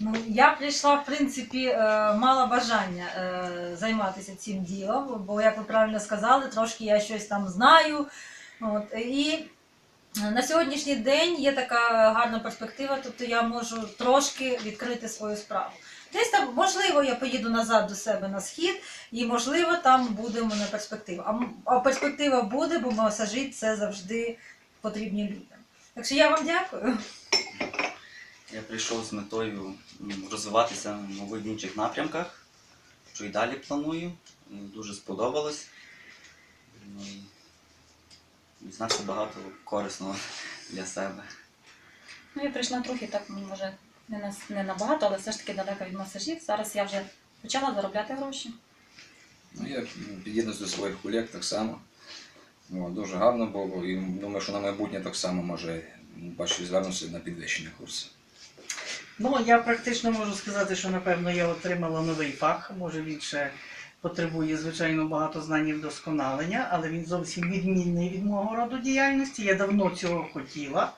Ну, я прийшла, в принципі, е, мала бажання е, займатися цим ділом, бо, як ви правильно сказали, трошки я щось там знаю. От, і на сьогоднішній день є така гарна перспектива, тобто я можу трошки відкрити свою справу. Десь там, можливо, я поїду назад до себе на схід, і можливо, там буде у мене перспектива. А, а перспектива буде, бо масажі це завжди потрібні людям. Так що я вам дякую. Прийшов з метою розвиватися в інших напрямках, що і далі планую. Дуже сподобалось. Ну, Дізнався багато корисного для себе. Ну, я прийшла трохи так, ну, може, не, на, не набагато, але все ж таки далеко від масажів. Зараз я вже почала заробляти гроші. Ну, я під'єднуюсь до своїх колег так само. О, дуже гарно було. І думаю, що на майбутнє так само може бачу, звернуся на підвищення курсу. Ну, я практично можу сказати, що напевно я отримала новий фах. Може він ще потребує, звичайно, багато знань і вдосконалення, але він зовсім відмінний від мого роду діяльності. Я давно цього хотіла.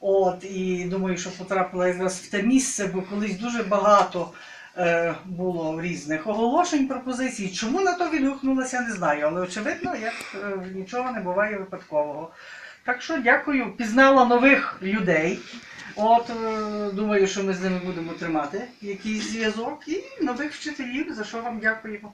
От, і думаю, що потрапила якраз в те місце, бо колись дуже багато е, було різних оголошень, пропозицій. Чому на то відгукнулася, не знаю. Але очевидно, як е, нічого не буває випадкового. Так що дякую, пізнала нових людей. От е, думаю, що ми з ними будемо тримати якийсь зв'язок і нових вчителів, за що вам дякуємо.